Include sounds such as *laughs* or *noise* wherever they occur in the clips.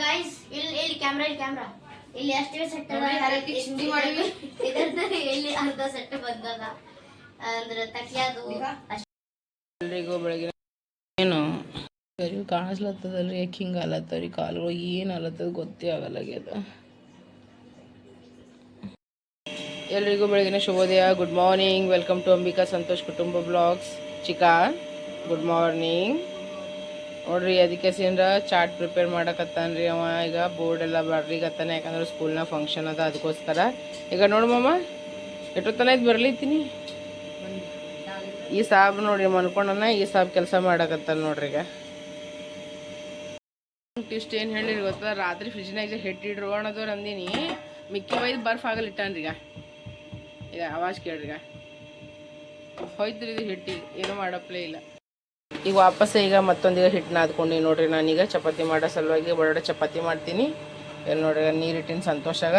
Guys ಇಲ್ಲಿ ಇಲ್ಲಿ camera ಇಲ್ಲಿ ಕ್ಯಾಮ್ರಾ ಇಲ್ಲಿ ಅಷ್ಟೇ ಸೆಟ್ ಮಾಡಿವಿ. ಇದರಲ್ಲಿ ಇಲ್ಲಿ ಅರ್ಧ ಸೆಟ್ ಬಂದದ ಅಂದ್ರೆ ತಕ್ಕಿಯಾದು ಎಲ್ರಿಗೂ ಬೆಳಗಿನ ಏನು? ಸರಿ ಕಾಣಿಸ್ಲತ್ತದಲ್ರಿ ಯಾಕೆ ಹಿಂಗೆ ಅಲತ್ತವ್ರಿ ಕಾಲುಗಳು ಏನು ಅಲತ್ತದ ಗೊತ್ತೇ ಆಗಲ್ಲಾಗ್ಯದ ಎಲ್ರಿಗೂ ಬೆಳಗಿನ ಶುಭೋದಯ. Good morning welcome to Ambika Santosh ಕುಟುಂಬ ಬ್ಲಾಗ್ಸ್. ಚಿಕಾ ಗುಡ್ ಮಾರ್ನಿಂಗ್ ನೋಡ್ರಿ, ಅದಕ್ಕೆ ಸೇನ್ರ ಚಾರ್ಟ್ ಪ್ರಿಪೇರ್ ಮಾಡಕತ್ತಾನ್ರಿ ಅವ. ಈಗ ಬೋರ್ಡ್ ಎಲ್ಲ ಬರ್ಲಿಕತ್ತಾನೆ ಯಾಕಂದ್ರೆ ಸ್ಕೂಲ್ನ ಫಂಕ್ಷನ್ ಅದ ಅದಕ್ಕೋಸ್ಕರ ಈಗ ನೋಡು ಮಾಮ, ಎಷ್ಟೊತ್ತನ ಇದು ಬರ್ಲಿತ್ತೀನಿ ಈ ಸಾಬ್ ನೋಡ್ರಿ ಮನ್ಕೊಂಡನ ಈ ಸಾಬ್ ಕೆಲಸ ಮಾಡಕತ್ತಾನ ನೋಡ್ರಿ ಈಗ. ಟಿಸ್ಟ್ ಏನು ಹೇಳಿರಿ ಗೊತ್ತಾ? ರಾತ್ರಿ ಫ್ರಿಜ್ನಾಗ ಹಿಟ್ಟಿಡ್ರು ಅನ್ನೋದವ್ರು ಅಂದಿನಿ. ಮಿಕ್ಕಿ ಒಯ್ದು ಬರ್ಫ್ ಆಗಲಿಟ್ಟಾನ್ರಿ ಈಗ. ಈಗ ಆವಾಜ್ ಕೇಳ್ರಿ ಈಗ. ಹೋಯ್ತ್ರಿ ಇದು ಹಿಟ್ಟಿ ಏನು ಮಾಡಪ್ಲೇ ಇಲ್ಲ. ಈಗ ವಾಪಸ್ ಈಗ ಮತ್ತೊಂದೀಗ ಹಿಟ್ಟು ನಾದ್ಕೊಂಡು ನೋಡ್ರಿ. ನಾನೀಗ ಚಪಾತಿ ಮಾಡೋ ಸಲುವಾಗಿ ಒಳಗಡೆ ಚಪಾತಿ ಮಾಡ್ತೀನಿ. ಇಲ್ಲಿ ನೋಡ್ರಿ ನೀರಿಟ್ಟಿನ ಸಂತೋಷಾಗ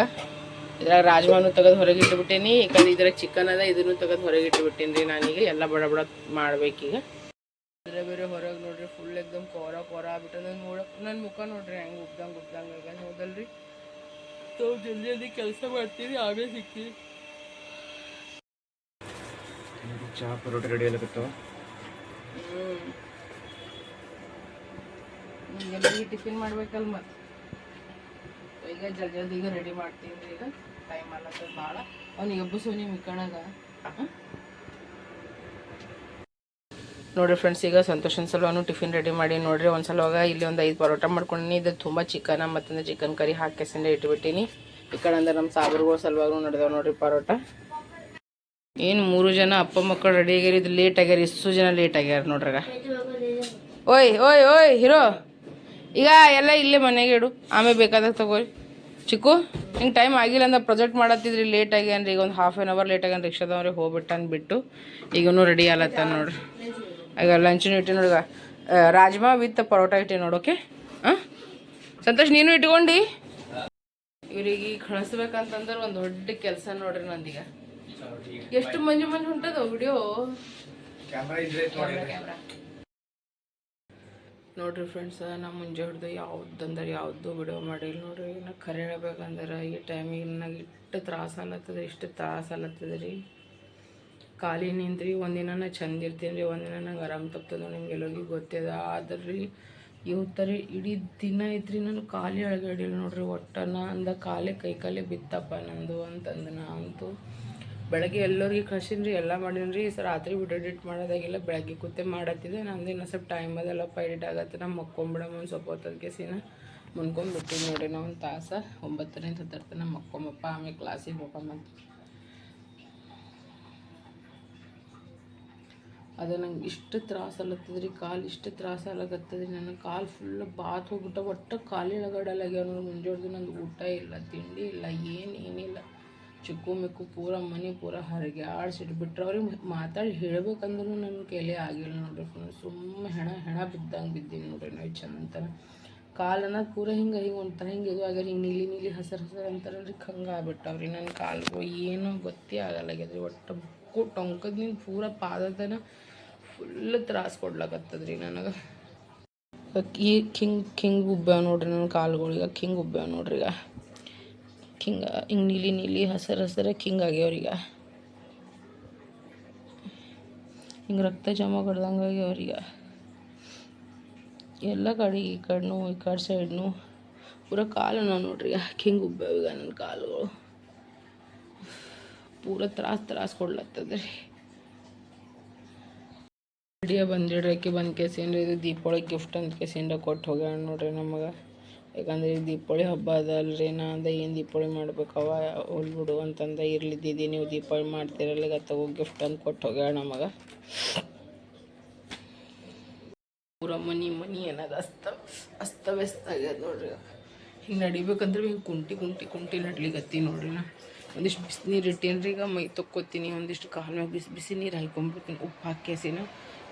ಇದ್ರಾಗ ರಾಜ್ಮಾನು ತೆಗೆದು ಹೊರಗೆ ಯಾಕಂದ್ರೆ ಈ ಕಡೆ ಇದ್ರಾಗ ಚಿಕನ್ ಅದ, ಇದನ್ನು ತೆಗೆದು ಹೊರಗೆ ಇಟ್ಬಿಟ್ಟೀನಿ ರೀ ನಾನೀಗ. ಎಲ್ಲ ಬಡ ಬಡ ಮಾಡ್ಬೇಕೀಗ. ಬೇರೆ ಬೇರೆ ಹೊರಗೆ ನೋಡ್ರಿ ಫುಲ್ ಎಕ್ದಮ್ ಕೋರ ಕೋರ ಆಗ್ಬಿಟ್ಟು ನನ್ನ ನೋಡಕ್ ನನ್ನ ಮುಖ ನೋಡ್ರಿ, ಹೆಂಗೆ ಉಬ್ದಂಗೆ ಉಬ್ದಂಗೆ ಹೋದಲ್ರಿ ಸೊ ಜಲ್ದಿ ಜಲ್ದಿ ಕೆಲಸ ಮಾಡ್ತೀವಿ ಆಗೇ ಸಿಗ್ತೀವಿ ಚಹಾ ಪರೋಟ ರೆಡಿ ಆಗತ್ತವ ಟಿಫಿನ್ ಮಾಡ್ಬೇಕಲ್ಲ ಮತ್ತೆ ಈಗ ಜಲ್ದಿ ಜಲ್ದಿ ಈಗ ರೆಡಿ ಮಾಡ್ತೀನಿ ಈಗ. ಟೈಮ್ ಅಲ್ಲತ್ತದ ಭಾಳ ಅವ್ನಿಗೆ ಎಬ್ಬಸೋನಿ ಮಿಕ್ಕಣಗ. ನೋಡ್ರಿ ಫ್ರೆಂಡ್ಸ್ ಈಗ ಸಂತೋಷನ್ ಸಲುವಾಗಿ ಟಿಫಿನ್ ರೆಡಿ ಮಾಡಿ ನೋಡಿರಿ. ಒಂದು ಸಲುವಾಗ ಇಲ್ಲಿ ಒಂದು ಐದು ಪರೋಟ ಮಾಡ್ಕೊಂಡಿನಿ. ಇದು ತುಂಬ ಚಿಕನ ಮತ್ತೊಂದು ಚಿಕನ್ ಕರಿ ಹಾಕಿಸಿಂದ ಇಟ್ಬಿಟ್ಟಿನಿ. ಈ ಕಡೆ ಅಂದ್ರೆ ನಮ್ಮ ಸಾಬ್ರುಗಳ ಸಲುವಾಗೂ ನಡೆದವ ನೋಡಿರಿ ಪರೋಟ. ಏನು ಮೂರು ಜನ ಅಪ್ಪ ಮಕ್ಕಳು ರೆಡಿ ಆಗ್ಯಾರ ಇದು ಲೇಟ್ ಆಗ್ಯಾರ ಇಷ್ಟು ಜನ ಲೇಟ್ ಆಗ್ಯಾರ ನೋಡ್ರಾಗ. ಓಯ್ ಓಯ್ ಓಯ್, ಹೀರೋ. ಈಗ ಎಲ್ಲ ಇಲ್ಲೇ ಮನೆಗೆ ಇಡು, ಆಮೇಲೆ ಬೇಕಾದಾಗ ತಗೋರಿ. ಚಿಕ್ಕು ಹಿಂಗೆ ಟೈಮ್ ಆಗಿಲ್ಲ ಅಂದ್ರೆ ಪ್ರೊಜೆಕ್ಟ್ ಮಾಡತ್ತಿದ್ರಿ ಲೇಟ್ ಆಗ್ಯಾನ್ರಿ, ಈಗ ಒಂದು ಹಾಫ್ ಆನ್ ಅವರ್ ಲೇಟ್ ಆಗ್ಯಾನ ರಿಕ್ಷಾದವ್ರಿಗೆ ಹೋಗ್ಬಿಟ್ಟು ಅಂದ್ಬಿಟ್ಟು ಈಗನು ರೆಡಿ ಆಲತ್ತಾನ ನೋಡ್ರಿ. ಈಗ ಲಂಚನು ಇಟ್ಟು ನೋಡಿಗ. ರಾಜ್ಮಾ ವಿತ್ ಪರೋಟ ಇಟ್ಟಿ ನೋಡೋಕೆ ಹಾಂ ಸಂತೋಷ್, ನೀನು ಇಟ್ಕೊಂಡು? ಇವ್ರಿಗೆ ಈಗ ಕಳಿಸ್ಬೇಕಂತಂದ್ರೆ ಒಂದು ದೊಡ್ಡ ಕೆಲಸ ನೋಡ್ರಿ ನಂದೀಗ. ಎಷ್ಟು ಮಂಜು ಮಂಜು ಹೊಂಟದ ವಿಡಿಯೋ ಕ್ಯಾಮ್ರಾ ಇದ್ರೆ ನೋಡಿ ನೋಡ್ರಿ ಫ್ರೆಂಡ್ಸ್ ನಾ ಮುಂಜೆ ಹಿಡ್ದು ಯಾವ್ದಂದ್ರೆ ಯಾವ್ದು ವಿಡಿಯೋ ಮಾಡಿಲ್ಲ ನೋಡ್ರಿ. ನಾ ಖರೆ ಹೇಳ್ಬೇಕಂದ್ರೆ ಈ ಟೈಮಿಗೆ ನನಗೆ ಇಷ್ಟು ತ್ರಾಸ ಅನ್ನತ್ತದ ಇಷ್ಟು ತ್ರಾಸ ಅನ್ನತ್ತದ ರೀ ಖಾಲಿ ನಿಂತ್ರಿ ಒಂದಿನ ನಾ ಚಂದ ಇರ್ತೀನಿ ರೀ ಒಂದಿನ ನಂಗೆ ಆರಾಮ್ ತಪ್ತದ ನಿಮ್ಗೆ ಎಲ್ಲರಿಗೂ ಗೊತ್ತದ. ಆದ್ರೆ ರೀ ಇವತ್ತರಿ ಇಡೀ ದಿನ ಐತ್ರಿ ನಾನು ಖಾಲಿ ಅಳಗಡಿಲ್ಲ ನೋಡ್ರಿ ಒಟ್ಟನ ಅಂದ ಕಾಲೇ ಕೈ ಕಾಲೇ ಬಿತ್ತಪ್ಪ ನಂದು ಅಂತಂದು ನಾ ಅಂತೂ ಬೆಳಗ್ಗೆ ಎಲ್ಲರಿಗೆ ಕಳ್ಸೀನಿ ಎಲ್ಲ ಮಾಡೀನಿ ರೀ. ರಾತ್ರಿ ವಿಡಿಯೋ ಎಡಿಟ್ ಮಾಡೋದಾಗಿಲ್ಲ, ಬೆಳಗ್ಗೆ ಕೂತೆ ಮಾಡತ್ತಿದ್ದೆ. ನಂದು ಇನ್ನೊಂದು ಸ್ವಲ್ಪ ಟೈಮ್ ಅದಲ್ಲಪ್ಪ ಎಡಿಟ್ ಆಗತ್ತೆ. ನಾ ಮಕ್ಕೊಂಬಿಡಮ್ಮ ಒಂದು ಸ್ವಲ್ಪ ಹೊತ್ತದ ಸೀನ ಮುನ್ಕೊಂಡ್ಬಿಟ್ಟಿನಿ ನೋಡಿ ನಾ ಒಂದು ತಾಸ. ಒಂಬತ್ತರಿಂದ ಹತ್ತರ್ತನ ಮಕ್ಕೊಂಬಪ್ಪ, ಆಮೇಲೆ ಕ್ಲಾಸಿಗೆ ಹೋಗಮ್ಮಂತ ಅದು ನಂಗೆ ಇಷ್ಟು ತ್ರಾಸ ಅಲ್ಲತ್ತದ್ರಿ ಕಾಲು ಇಷ್ಟು ತ್ರಾಸ ಅಲ್ಲಕತ್ತದ್ರಿ ನನ್ನ ಕಾಲು ಫುಲ್ ಬಾತ್ ಹೋಗ್ಬಿಟ್ಟ, ಒಟ್ಟು ಒಳಗಡಲಾಗ್ಯಾವ ನೋಡಿ. ಮುಂಜಾಡ್ದು ನಂದು ಊಟ ಇಲ್ಲ, ತಿಂಡಿ ಇಲ್ಲ, ಏನು ಏನಿಲ್ಲ. ಚಿಕ್ಕು ಮಿಕ್ಕು ಪೂರ ಮನೆ ಪೂರ ಹರಗೆ ಆಡ್ಸಿಟ್ಬಿಟ್ರೆ ಅವ್ರಿಗೆ ಮಾತಾಡಿ ಹೇಳ್ಬೇಕಂದ್ರೂ ನನ್ನ ಕೈಲೇ ಆಗಿಲ್ಲ ನೋಡ್ರಿ ಸುಮ್ಮನೆ ಹೆಣ ಹೆಣ ಬಿದ್ದಂಗೆ ಬಿದ್ದೀನಿ ನೋಡ್ರಿ ನಾವು ಚಂದಂತರ ಕಾಲು ಅನ್ನೋದು ಪೂರ ಹಿಂಗೆ ಹಿಂಗೆ ಒಂಥರ ಹಿಂಗೆ ಇದು ಆಗ್ಯಾರ, ಹಿಂಗೆ ನೀಲಿ ನೀಲಿ ಹಸಿರು ಹಸಿರು ಅಂತಾರಲ್ರಿ ಹಂಗೆ ಆಗ್ಬಿಟ್ಟವ್ರಿ ನನ್ನ ಕಾಲು ಏನೋ ಗೊತ್ತೇ ಆಗಲ್ಲಾಗ್ಯದ್ರಿ ಒಟ್ಟು ಬುಕ್ಕು ಟೊಂಕದಿಂದ ಪೂರ ಪಾದತನ ಫುಲ್ ತ್ರಾಸ ಕೊಡ್ಲಾಕತ್ತದ್ರಿ ನನಗೆ. ಈ ಕಿಂಗ್ ಕಿಂಗ್ ಉಬ್ಬ್ಯಾವ ನೋಡ್ರಿ ನನ್ನ ಕಾಲುಗಳಿಗೆ ಕಿಂಗ್ ಉಬ್ಬ್ಯಾವ ನೋಡ್ರಿ ಈಗ. ಕಿಂಗ, ಹಿಂಗೆ ನೀಲಿ ನೀಲಿ ಹಸಿರು ಹಸಿರು ಕಿಂಗ್ ಆಗ್ಯಾವ್ರೀಗ. ಹಿಂಗೆ ರಕ್ತ ಜಮ ಕಡ್ದಂಗೆ ಆಗ್ಯಾವ್ರೀಗ. ಎಲ್ಲ ಕಡೆ ಈ ಕಡೆನೂ ಈ ಕಡೆ ಸೈಡ್ನು ಪೂರ ಕಾಲು ನಾವು ನೋಡ್ರಿ ಕಿಂಗ್ ಉಬ್ಬ್ಯಾವ ಈಗ ನನ್ನ ಕಾಲುಗಳು. ಪೂರ ತ್ರಾಸ ತ್ರಾಸ ಕೊಡ್ಲತ್ತದ ರೀ ವಿಡಿಯೋ ಬಂದಿಡ್ರಕ್ಕೆ ಬಂದು ಕೇಸಿಂದ್ರ ಇದು ದೀಪಾವಳಿ ಗಿಫ್ಟ್ ಅಂತ ಕೇಸಿಂದ ಕೊಟ್ಟು ಹೋಗ್ಯಾಣ ನೋಡ್ರಿ ನಮಗೆ. ಯಾಕಂದ್ರೆ ದೀಪಾವಳಿ ಹಬ್ಬ ಅದಲ್ರಿ ನಾ ಅಂದೆ ಏನು ದೀಪಾವಳಿ ಮಾಡ್ಬೇಕವ ಹೋಲ್ ಬಿಡು ಅಂತಂದ, ಇರ್ಲಿ ದೀದಿ, ನೀವು ದೀಪಾವಳಿ ಮಾಡ್ತೀರಲ್ಲ, ಈಗ ತಗೋ ಗಿಫ್ಟ್ ಅಂತ ಕೊಟ್ಟು ಹೋಗ್ಯಾಳ ನಮಗೆ ಪೂರ ಮನಿ ಮನಿ ಏನದ, ಅಸ್ತ ಅಸ್ತವ್ಯಸ್ತ ಆಗ್ಯದ ನೋಡ್ರಿ. ಹಿಂಗೆ ನಡಿಬೇಕಂದ್ರೆ ಹಿಂಗೆ ಕುಂಟಿ ಕುಂಟಿ ಕುಂಟಿ ನಡ್ಲಿಕತ್ತಿ ನೋಡ್ರಿ ನಾ. ಒಂದಿಷ್ಟು ಬಿಸಿನೀರು ಇಟ್ಟೇನ್ರಿ, ಈಗ ಮೈ ತೊಕ್ಕೋತೀನಿ, ಒಂದಿಷ್ಟು ಕಾಲು ಬಿಸಿ ಬಿಸಿ ನೀರು ಹಾಕೊಂಡ್ಬಿಡ್ತೀನಿ ಉಪ್ಪು ಹಾಕ್ಯಾಸಿನ.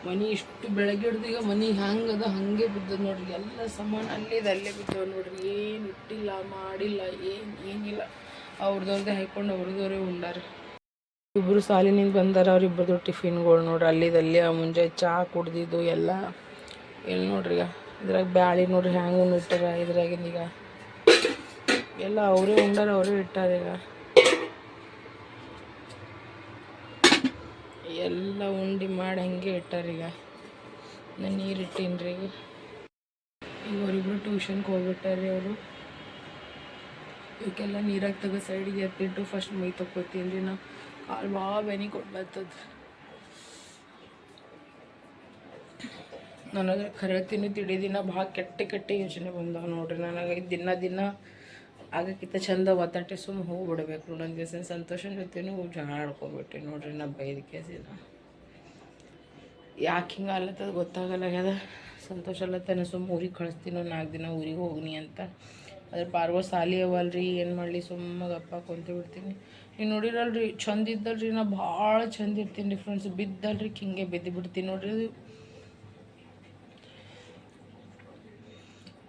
ಮನಿ ಇಷ್ಟು ಬೆಳಗ್ಗೆ ಹಿಡ್ದು ಈಗ ಮನಿ ಅದ, ಹಾಗೆ ಬಿದ್ದದ ನೋಡ್ರಿ. ಎಲ್ಲ ಸಾಮಾನು ಅಲ್ಲಿದ ಅಲ್ಲೇ ಬಿದ್ದವ ನೋಡ್ರಿ. ಏನು ಇಟ್ಟಿಲ್ಲ, ಮಾಡಿಲ್ಲ, ಏನು, ಏನಿಲ್ಲ. ಅವ್ರದವ್ರದ್ದೇ ಹಾಕೊಂಡು ಅವ್ರದವ್ರೇ ಉಂಡಾರ. ಇಬ್ಬರು ಸಾಲಿನಿಂದ ಬಂದಾರ ಅವ್ರಿಬ್ಬರದು ಟಿಫಿನ್ಗಳು ನೋಡ್ರಿ. ಅಲ್ಲಿದಲ್ಲಿ ಮುಂಜೆ ಚಹಾ ಕುಡ್ದಿದ್ದು ಎಲ್ಲ. ಎಲ್ಲಿ ನೋಡ್ರಿ ಈಗ? ಇದ್ರಾಗ ಬ್ಯಾಳಿ ನೋಡ್ರಿ ಹ್ಯಾಂಗೂ ಇಟ್ಟಾರ ಇದ್ರಾಗಿಂದ ಈಗ. ಎಲ್ಲ ಅವರೇ ಉಂಡಾರ, ಅವರೇ ಇಟ್ಟಾರ ಈಗ. ಎಲ್ಲ ಉಂಡಿ ಮಾಡಿ ಹಂಗೆ ಇಟ್ಟಾರ ಈಗ. ನಾನು ನೀರು ಇಟ್ಟೀನಿ ಈಗ ಈಗ ಅವರಿಬ್ರು ಟ್ಯೂಷನ್ಗೆ ಹೋಗ್ಬಿಟ್ಟಾರೆ ಅವರು. ಇವಕ್ಕೆಲ್ಲ ನೀರಾಗ ತಗೋ ಸೈಡಿಗೆ ಎತ್ತಿಟ್ಟು ಫಸ್ಟ್ ಮೈ ತಕ್ಕೋತೀನಿ ರೀ ನಾ ಕಾಲು ಭಾಳ ಬೆನಿ ಕೊಟ್ಟು ಬರ್ತದ ನನಗೆ ಖರೆ ತಿನ್ನು ಭಾಳ ಕೆಟ್ಟ ಕೆಟ್ಟ ಯೋಚನೆ ಬಂದಾವ ನೋಡ್ರಿ. ನನಗೆ ದಿನ ದಿನ ಆಗಕ್ಕಿಂತ ಚಂದ ಒತ್ತಟ್ಟೆ ಸುಮ್ಮ ಹೋಗ್ಬಿಡ್ಬೇಕು. ದಿವಸ ಸಂತೋಷನ ಜೊತೆನೂ ಜಗಳ ನೋಡ್ರಿ ನಾ ಬೈದ ಕೇಸಿನ ಯಾಕೆ ಹಿಂಗೆ ಅಲ್ಲತ್ತದ ಗೊತ್ತಾಗಲ್ಲಾಗ್ಯದ ಸಂತೋಷ ಅಲ್ಲತ್ತಾನೆ ಸುಮ್ಮ ಊರಿಗೆ ಕಳಿಸ್ತೀನೋ ನಾಲ್ಕು ದಿನ ಊರಿಗೆ ಹೋಗ್ನಿ ಅಂತ. ಅದ್ರ ಪಾರ್ವ ಸಾಲಿ ಅವಲ್ರಿ, ಏನು ಮಾಡಲಿ ಸುಮ್ಮ ಅಪ್ಪ ಕುಂತು ಬಿಡ್ತೀನಿ ನೀವು ನೋಡಿರಲ್ರಿ, ಚಂದ ಇದ್ದಲ್ರಿ ನಾ ಭಾಳ ಚಂದ ಇರ್ತೀನಿ ರೀ ಫ್ರೆಂಡ್ಸ್ ಬಿದ್ದಲ್ರಿ, ಹಿಂಗೆ ಬಿದ್ದು ಬಿಡ್ತೀನಿ ನೋಡ್ರಿ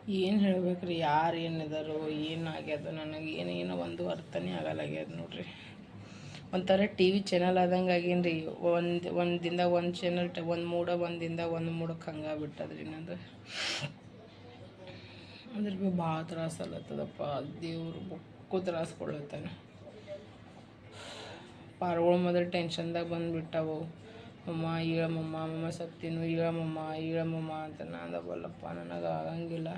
ಅದು ಹೇಳ್ಬೇಕು ರೀ ಯಾರು ಏನಿದಾರೋ ಏನು ಆಗ್ಯದ, ನನಗೆ ಏನು ಏನೋ ಒಂದು ಅರ್ಥನೇ ಆಗಲ್ಲಾಗ್ಯದ ನೋಡ್ರಿ. ಒಂಥರ ಟಿ ವಿ ಚಾನಲ್ ಆದಂಗೆ ಆಗೇನ್ರಿ ಒಂದು ಒಂದು ದಿನದಾಗ ಒಂದು ಚಾನಲ್ ಒಂದು ಮೂಡ ಒಂದು ದಿನದಾಗ ಒಂದು ಮೂಡಕ್ಕೆ ಹಂಗೆ ಬಿಟ್ಟದ್ರಿ ನಂದು. ಅಂದ್ರೆ ಭೀ ಭಾಳ ತ್ರಾಸು ಅಲ್ಲತ್ತದಪ್ಪ ದೇವ್ರು ಬೊಕ್ಕು ತ್ರಾಸು ಕೊಡ್ಲತ್ತಾನೆ. ಪಾರ್ಗಳು ಮೊದಲು ಟೆನ್ಷನ್ದಾಗ ಬಂದುಬಿಟ್ಟವು. ಅಮ್ಮ ಹೇಳಮ್ಮ ಮಮ್ಮ ಸತ್ತಿನು ಹೇಳಮ್ಮ ಹೇಳಮ್ಮ ಅಂತ ನಾದವಲ್ಲಪ್ಪ ನನಗೆ ಆಗಂಗಿಲ್ಲ.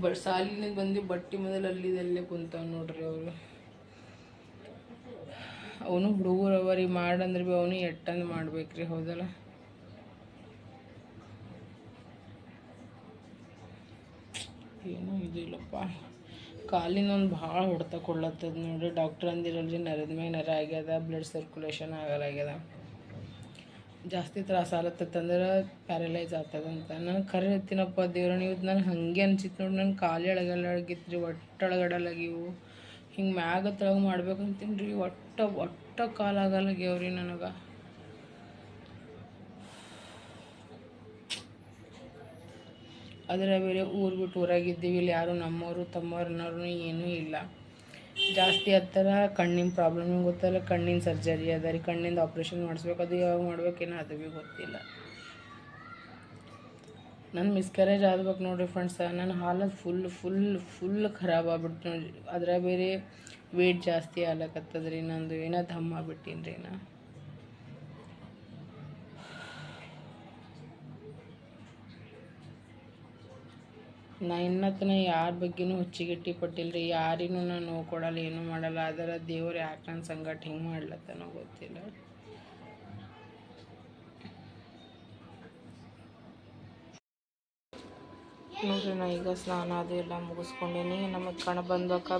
ಬ ಸಾಲಿನಿಂದ ಬಂದು ಬಟ್ಟೆ ಮೊದಲು ಅಲ್ಲಿದಲ್ಲೇ ಕುಂತಾವ ನೋಡ್ರಿ ಅವರು. ಅವನು ಹುಡುಗರು ಅವರಿ ಮಾಡಂದ್ರೆ ಭೀ ಅವನು ಎಟ್ಟಂದು ಮಾಡ್ಬೇಕ್ರಿ, ಹೌದಲ್ಲ? ಏನೂ ಇದಿಲ್ಲಪ್ಪ. ಕಾಲಿನ ಒಂದು ಭಾಳ ಹೊಡೆತ ಕೊಡ್ಲತ್ತದ ನೋಡಿ ಡಾಕ್ಟ್ರ್ ಅಂದಿರಲ್ರಿ ನರದ ಮೇಲೆ ನರ ಆಗ್ಯದ, ಬ್ಲಡ್ ಸರ್ಕ್ಯುಲೇಷನ್ ಆಗಲಾಗ್ಯದ. ಜಾಸ್ತಿ ತ್ರಾಸ ಆಲತ್ತಂದ್ರೆ ಪ್ಯಾರಲೈಸ್ ಆಗ್ತದಂತ ನನಗೆ ಖರೆ ಹೇಳ್ತೀನಪ್ಪ ದೇವ್ರ, ನೀವು ನನಗೆ ಹಾಗೆ ಅನ್ಸಿತ್ತು ನೋಡಿ ನನ್ನ ಕಾಲು ಎಳಗಲ್ಲಾಗಿತ್ತು ರೀ ಒಟ್ಟಳಗಡಲಾಗಿವು ಹಿಂಗೆ ಮ್ಯಾಗ ತೆಳಗೆ ಮಾಡ್ಬೇಕಂತೀನಿ ರೀ ಒಟ್ಟ ಒಟ್ಟ ಕಾಲು ರೀ ನನಗೆ. ಅದರ ಬೇರೆ ಊರು ಬಿಟ್ಟು ಊರಾಗಿದ್ದೀವಿ ಇಲ್ಲಿ ಯಾರು ನಮ್ಮವರು ತಮ್ಮವ್ರನ್ನೋರು ಏನೂ ಇಲ್ಲ. ಜಾಸ್ತಿ ಹತ್ತರ ಕಣ್ಣಿನ ಪ್ರಾಬ್ಲಮ್ ಗೊತ್ತಲ್ಲ, ಕಣ್ಣಿನ ಸರ್ಜರಿ ಅದ ರೀ, ಕಣ್ಣಿಂದ ಆಪ್ರೇಷನ್ ಮಾಡಿಸ್ಬೇಕು, ಅದು ಯಾವಾಗ ಮಾಡ್ಬೇಕೇನೋ ಅದು ಭೀ ಗೊತ್ತಿಲ್ಲ. ನನ್ನ ಮಿಸ್ಕ್ಯಾರೇಜ್ ಆಗ್ಬೇಕು ನೋಡಿರಿ ಫ್ರೆಂಡ್ಸ್ ನನ್ನ ಹಾಲತ್ ಫುಲ್ ಫುಲ್ ಫುಲ್ ಖರಾಬ್ ಆಗ್ಬಿಡ್ತು ನೋಡ್ರಿ. ಅದ್ರಾಗ ಬೇರೆ ವೇಟ್ ಜಾಸ್ತಿ ಆಗ್ಲಕತ್ತದ್ರಿ, ನಂದು ಏನೋ ದಮ್ಮ ಆಗ್ಬಿಟ್ಟೀನಿ ರೀ ನಾ. ನಾ ಇನ್ನತನ ಯಾರ ಬಗ್ಗೆನೂ ಹುಚ್ಚಿಗಿಟ್ಟಿ ಪಟ್ಟಿಲ್ಲ ರೀ ಯಾರಿಗೂ ನಾನು ನೋವು ಕೊಡಲ್ಲ, ಏನೂ ಮಾಡಲ್ಲ. ಆದರೆ ದೇವ್ರು ಯಾಕೆ ನನ್ನ ಸಂಗಟ ಹಿಂಗೆ ಮಾಡ್ಲತ್ತನೋ ಗೊತ್ತಿಲ್ಲ. ನೋಡ್ರಿ ನಾ ಈಗ ಸ್ನಾನ ಅದು ಎಲ್ಲ ಮುಗಿಸ್ಕೊಂಡೇನಿ. ನಮಗೆ ಕಣ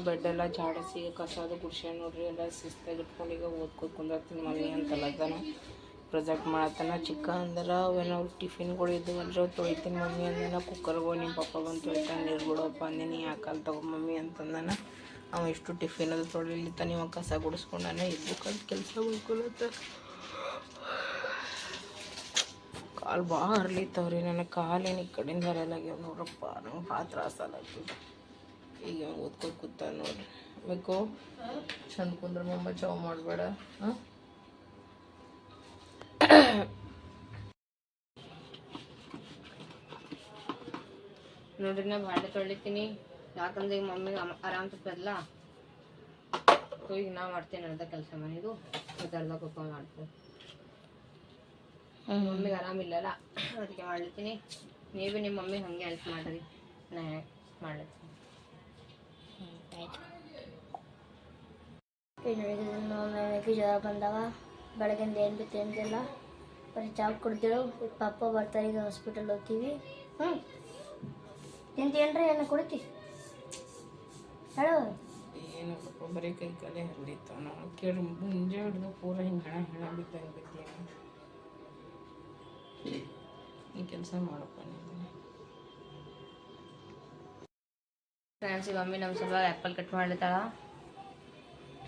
ಬೆಡ್ ಎಲ್ಲ ಜಾಡಿಸಿ ಕಸ ಅದು ಗುಡ್ಸ್ಯಾನ ನೋಡ್ರಿ, ಎಲ್ಲ ಶಿಸ್ತಾಗಿ ಇಟ್ಕೊಂಡು ಈಗ ಓದ್ಕೊಂದರ್ತೀನಿ ಮನೆ ಮಮ್ಮಿ ಅಂತಲ್ಲದಾನ ಪ್ರೊಜೆಕ್ಟ್ ಮಾಡತ್ತಾನ. ಚಿಕ್ಕ ಅಂದ್ರೆ ಅವೇನೋ ಟಿಫಿನ್ಗಳು ಇದ್ದವಲ್ರಿ ಅವು ತೊಳಿತೀನಿ ಮಮ್ಮಿ ಅಂದನ ಕುಕ್ಕರ್ಗಳು ನಿಮ್ಮ ಪಪ್ಪ ಬಂದು ತೊಳಿತಾನೆ ನೀರು ಬಿಡೋಪ್ಪ ಅಂದಿನಿ ಯಾಕಲ್ಲಿ ತಗೋ ಮಮ್ಮಿ ಅಂತಂದನ. ಅವ ಎಷ್ಟು ಟಿಫಿನ್ ಅದು ತೊಳಿಲಿತ್ತಾನ ನೀವು ಕಸ ಗುಡಿಸ್ಕೊಂಡಾನೆ. ಇದ್ದು ಕಲ್ತು ಕೆಲಸ ಮಾಡ್ಕೊಳತ್ತ ಕಾಲು ಭಾಳ ಹರ್ಲಿತ್ತವ್ರಿ ನನ್ನ ಕಾಲೇನು ಈ ಕಡೆಯಿಂದ ಹರಲಾಗ್ಯಾವ ನೋಡ್ರಪ್ಪ. ನಂಗೆ ಭಾಳ ತ್ರಾಸ ಆಗ್ತದೆ ಈಗ ಓದ್ಕೊಂಡು ಕೂತ ನೋಡ್ರಿ. ಬೇಕು? ಚಂದ ಕುಂದ್ರೆ ಮಮ್ಮ ಚಾವ್ ಮಾಡಬೇಡ. ಹಾಂ ನೋಡ್ರಿ ನಾ ಭಾಂಡೆ ತೊಳಿತೀನಿ ಯಾಕಂದ್ರೆ ಈಗ ಮಮ್ಮಿಗೆ ಆರಾಮ್ ಸಿಗ್ತದಲ್ಲ ಸೊ ಈಗ ನಾ ಮಾಡ್ತೇನೆ ಅರ್ಧ ಕೆಲಸ ಮನೆದು ಮತ್ತೆ ಅರ್ಧ ಪಪ್ಪ ಮಾಡ್ತೀನಿ. ಮಮ್ಮಿಗೆ ಆರಾಮಿಲ್ಲಲ್ಲ ಅದಕ್ಕೆ ಮಾಡ್ಲತ್ತೀನಿ ನೀವು ನಿಮ್ಮ ಮಮ್ಮಿ ಹಂಗೆ ಹೆಲ್ಪ್ ಮಾಡ್ರಿ. ನಾ ಮಾಡ್ಲತ್ತೀನಿ. ಮಮ್ಮಿಗೆ ಜ್ವರ ಬಂದವ ಬೆಳಗಿಂದ ಏನು ಬಿ ತಿಂದಿಲ್ಲ ಬರೀ ಚಾ ಕುಡ್ದೇಳು ಈಗ ಪಪ್ಪ ಬರ್ತಾರೆ ಈಗ ಹಾಸ್ಪಿಟಲ್ ಹೋಗ್ತೀವಿ ಹ್ಞೂ ತಿಂತೇನ್ರಿ ಏನು ಕುಡಿತಿ? ಹೇಳು. ಏನು ಬರೀ ಕೈ ಕಾಲೇ ಹರಿಲಿತ್ತು ನಾವು ಕೇಳಿ ಮುಂಜೆ ಹಿಡಿದು ಪೂರ ಹಿಂಗೆ ಹಣ ಹಣ ಬಿದ್ದಂಗೆ ಬಿದ್ದೀನಿ ಈ ಕೆಲಸ ಮಾಡಪ್ಪ ಫ್ರೆಂಡ್ಸ್ ಈಗ ಮಮ್ಮಿ ನಮ್ಮ ಸಲುವಾಗಿ ಆ್ಯಪಲ್ ಕಟ್ ಮಾಡ್ಲಿತ್ತಾಳ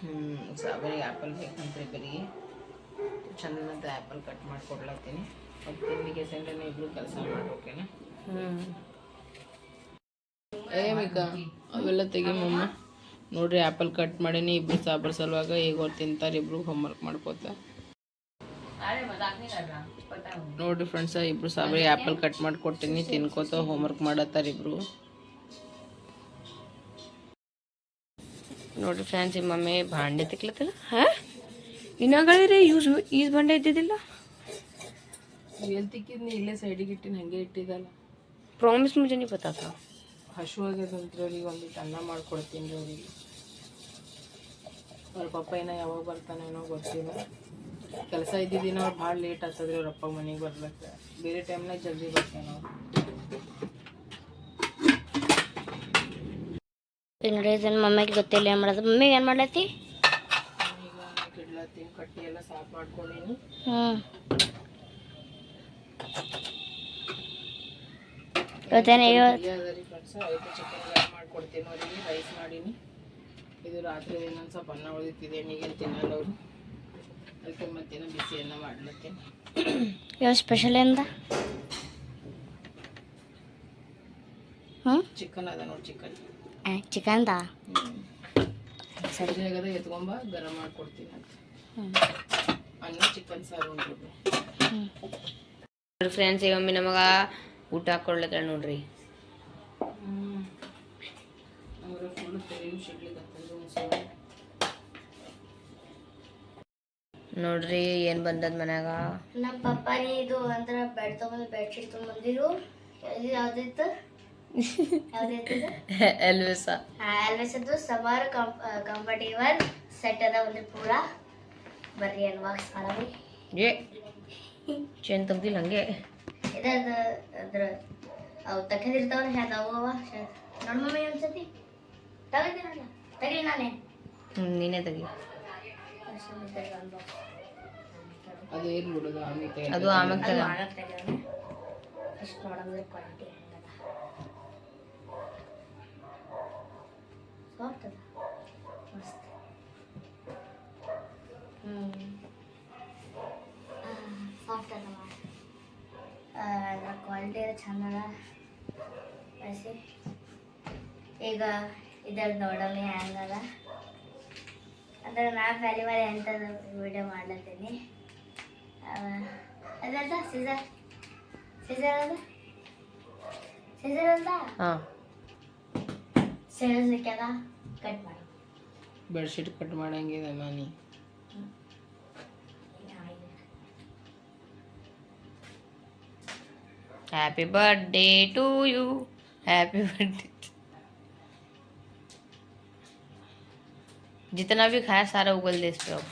ಹ್ಞೂ ಸಾಬರಿಗೆ ಆ್ಯಪಲ್ ಬೇಕಂತ್ರಿ ಬರೀ. ಚಂದನಂತ ಆ್ಯಪಲ್ ಕಟ್ ಮಾಡಿ ಕೊಡ್ಲತ್ತೀನಿ ಮತ್ತು ತಿಂಡಿಗೆ ಸಂಡನೆ ಇಬ್ಬರು ಕೆಲಸ ಓಕೆನಾ ಹ್ಞೂ ಏ ಮಿಕ ಅವೆಲ್ಲ ತೆಗಿಮಮ್ಮ ನೋಡ್ರಿ ಆ್ಯಪಲ್ ಕಟ್ ಮಾಡೀನಿ ಇಬ್ರು ಸಾಬ್ರ ಸಲುವಾಗ ಈಗ ಅವ್ರು ತಿಂತಾರೆ ಇಬ್ರು ಹೋಮ್ವರ್ಕ್ ಮಾಡ್ಕೋತ. ನೋಡ್ರಿ ಫ್ರೆಂಡ್ಸ ಇಬ್ರು ಸಾಬ್ರಿಗೆ ಆ್ಯಪಲ್ ಕಟ್ ಮಾಡಿ ಕೊಟ್ಟಿನಿ ತಿನ್ಕೋತ ಹೋಮ್ವರ್ಕ್ ಮಾಡತ್ತಾರ ಇಬ್ರು. ನೋಡ್ರಿ ಫ್ರೆಂಡ್ಸ್ ಈ ಮಮ್ಮಿ ಭಾಂಡೆ ತಿಕ್ಲತ್ತಲ್ಲ? ಹಾ? ಇನ್ನಾಗಳಿದ್ರೆ ಯೂಸ್ ಈಸ್ ಭಾಂಡೆ ಇದ್ದಿದ್ದಿಲ್ಲ? ಎಲ್ಲಿ ತಿಕ್ಕಿದ್ನಿ ಇಲ್ಲೇ ಸೈಡಿಗೆ ಇಟ್ಟಿನಿ ಹಂಗೆ ಇಟ್ಟಿದ್ದಲ್ಲ. ಪ್ರಾಮಿಸ್ ಮುಜೆ ನೀ ಪತಾ ಆಗ್ಯದಂತ್ರಿ ಒಂದಿಟ್ಟು ಅನ್ನ ಮಾಡ್ಕೊಡ್ತೀನಿ ರೀ ಅವರಿಗೆ. ಅವ್ರ ಪಪ್ಪ ಏನೋ ಯಾವಾಗ ಬರ್ತಾನೇನೋ ಗೊತ್ತಿಲ್ಲ. ಕೆಲಸ ಇದ್ದಿದ್ದೀನ ಅವ್ರು ಭಾಳ ಲೇಟ್ ಆಗ್ತದ್ರಿ ಅವ್ರ ಅಪ್ಪ ಮನೆಗೆ ಬರ್ಬೇಕು ಬೇರೆ ಟೈಮ್ನಾಗ ಜಲ್ದಿ ಬರ್ತಾನೆ ನೋಡಿ ಇದನ್ನ ಮಮ್ಮಿಗೆ ಗೊತ್ತಿಲ್ಲ ಏನು ಮಾಡೋದು. ಮಮ್ಮಿಗೆ ಏನು ಮಾಡ್ಲತ್ತಿ? ಕಟ್ಟಿ ಎಲ್ಲ ಸಾಫ್ ಮಾಡ್ಕೊಂಡೀನಿ. ಹ್ಞೂ ಇವತ್ತೇನು ಇವತ್ತು ಚಿಕನ್ ಮಾಡ್ಕೊಡ್ತೀನಿ ಅವ್ರಿಗೆ ರೈಸ್ ಮಾಡೀನಿ. ಇದು ರಾತ್ರಿ ಇನ್ನೊಂದು ಸ್ವಲ್ಪ ಅನ್ನ ಉಳಿದಿತ್ತಿದೆ ಎಣ್ಣಿಗೆ ತಿನ್ನಲ್ಲ ಅವರು. ಅದಕ್ಕೆ ಮತ್ತೇನೋ ಬಿಸಿ ಅನ್ನ ಮಾಡ್ಲತ್ತೀನಿ ಯಾವ ಸ್ಪೆಷಲ್ ಎಂದ? ಹ್ಞೂ ಚಿಕನ್ ಅದ ನೋಡಿ ಚಿಕನ್ ದಾ? ಸರಿ. ಆಗದ ಎತ್ಕೊಂಬ ಗರಂ ಮಾಡ್ಕೊಡ್ತೀನಿ ಅಂತ. ಅನ್ನ ಚಿಕನ್ ಸಾರು ಉಂಟು. ಫ್ರೆಂಡ್ಸ್ ಈಗ ಒಮ್ಮೆ ನಮಗ ಊಟ ಹಾಕೊಳ್ಳದ ನೋಡ್ರಿ. ನೋಡ್ರಿ ಏನ್ ಬಂದದ ಮನ್ಯಾಗ? ನಮ್ಮ ಪಪ್ಪಾನಿ ಇದು ಅಂದ್ರೆ ಬೆಡ್ ತೊಗೊಂಡು ಬೆಡ್ಶೀಟ್ ತೊಗೊಂಬಂದಿರು ಇದು? ಯಾವ್ದಿತ್ತು? *laughs* ಎಲ್ವಿಸ ಹಾ ಅಲ್ವೇಸ್ ಅದು ಸಮಾರ್ ಕಂಫರ್ಟೇಬಲ್ ಸೆಟ್ ಅದ ಒಂದು ಪೂರ. ಬರ್ರಿ ಅನ್ವಾಕ್ಸ್ ಏ ಚೇನ್ ತೆಗ್ದಿಲ್ಲ ಹಂಗೆ. ಇದ್ರದ್ದು ಅದ್ರ ಅವು ತಕ್ಕದಿರ್ತಾವಲ್ಲ ಶಾದ ಅವು ಅವ? ನೋಡ್ ಮಮ್ಮಿ ಒಂದ್ಸತಿ? ತಗದಿರಲ್ಲ ತೆಗಿಲಿ ನಾನೇ. ಹ್ಞೂ ನೀನೇ ತೆಗಿ ಅದು ಏನು ಬಿಡೋದು ಆಮೇಲೆ ಅದು ಆಮೇಲೆ ಅದು ತಗ ಮಾಡಕ್ ತೆಗಿಯೋಣ ಇಷ್ಟು ನೋಡಂದ್ರೆ ಕ್ವಾಲಿಟಿ ಹೆಂಗದ ಸಾಫ್ಟ್ ಅದ ಮಸ್ತ್. ಹ್ಞೂ ಸಾಫ್ಟ್ ಅದ ಕ್ವಾಲಿಟಿ ಚಂದ ಅದ ಬಸಿ ಈಗ ಇದರ ನೋಡಲಿ ಹೆಂಗದ ಅಂದ್ರೆ ನಾ ಫ್ಯಾಲಿ ಮೇಲೆ ಎಂಥದ್ದು ವಿಡಿಯೋ ಮಾಡ್ಲತ್ತೀನಿ. ಅದಂತ? ಸೀಸರ್ ಸೀಸರ್ ಅದ ಸೀಸರ್ ಅದ ಹಾ. ಸೇರಿಸ್ಲಿಕ್ಕೆಲ್ಲ ಕಟ್ ಮಾಡಿ. ಬೆಡ್ಶೀಟ್ ಕಟ್ ಮಾಡಂಗಿದೆ ಮನಿ happy birthday to you happy birthday जितना भी खाया सारा उगल दे इस पे अब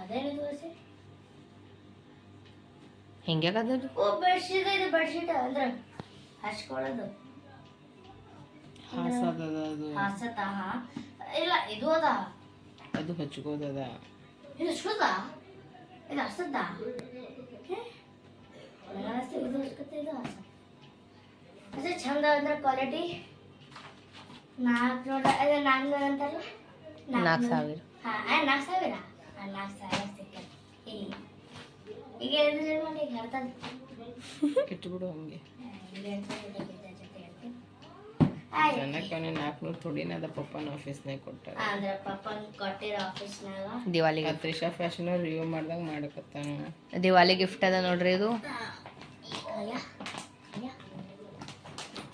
ಅದೇನು ದೋಸೆ ಹಿಂಗೆ ಕದದು ಓ ಬೆಡ್ಶೀಟ್ ಇದು ಬೆಡ್ಶೀಟ್ ಅಂದ್ರೆ ಹಚ್ಕೊಳ್ಳೋದು ಹಾಸದದ ಅದು ಹಾಸತ ಹಾ ಇಲ್ಲ ಇದು ಅದ ಅದು ಹಚ್ಕೋದದ ಇದು ಹಚ್ಕೋದ ಇದು ಹಸದ ಇದು ಹಚ್ಕೊತ ಇದು ಹಸ ಅದು ಚಂದ ಅಂದ್ರೆ ಕ್ವಾಲಿಟಿ ನಾಲ್ಕು ನೋಡ ಇದು ನಾಲ್ಕು ನೂರು ಅಂತಾರಲ್ಲ ನಾಲ್ಕು ಸಾವಿರ ಹಾಂ ನಾಲ್ಕು ಸಾವಿರ ಹಾಂ ನಾಲ್ಕು ಸಾವಿರ ಸಿಕ್ಕಲ್ಲ ಈಗ ಈಗ ಎರಡು ಮಾಡಿ ಈಗ ಹರ್ತದ ಇಟ್ಬಿಡು ಹಂಗೆ ಅವನೇ ನಾಲ್ಕುನೂರು ಥೋಡಿನ ಅದ ಪಪ್ಪನ ಆಫೀಸ್ನಾಗ ಕೊಟ್ಟಾರ. ಅಂದ್ರೆ ಪಪ್ಪನ್ ಕೊಟ್ಟಿರೋ ಆಫೀಸ್ನಾಗ ದಿವಾಲಿ ತ್ರಿಷಾ ಫ್ಯಾಷನ್ ರಿವ್ಯೂ ಮಾಡ್ದಂಗ ಮಾಡಕತ್ತಾನ. ದಿವಾಲಿ ಗಿಫ್ಟ್ ಅದ ನೋಡ್ರಿ ಇದು.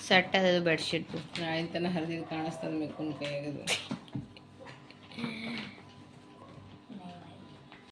ಸೆಟ್ ಅದ ಬೆಡ್ಶೀಟ್ ನಾಳಿನ ತನ ಹರಿದಿದ್ದು ಕಾಣಿಸ್ತದ ಮೆಕ್ಕುನ್ ಕೈಯಾಗದು.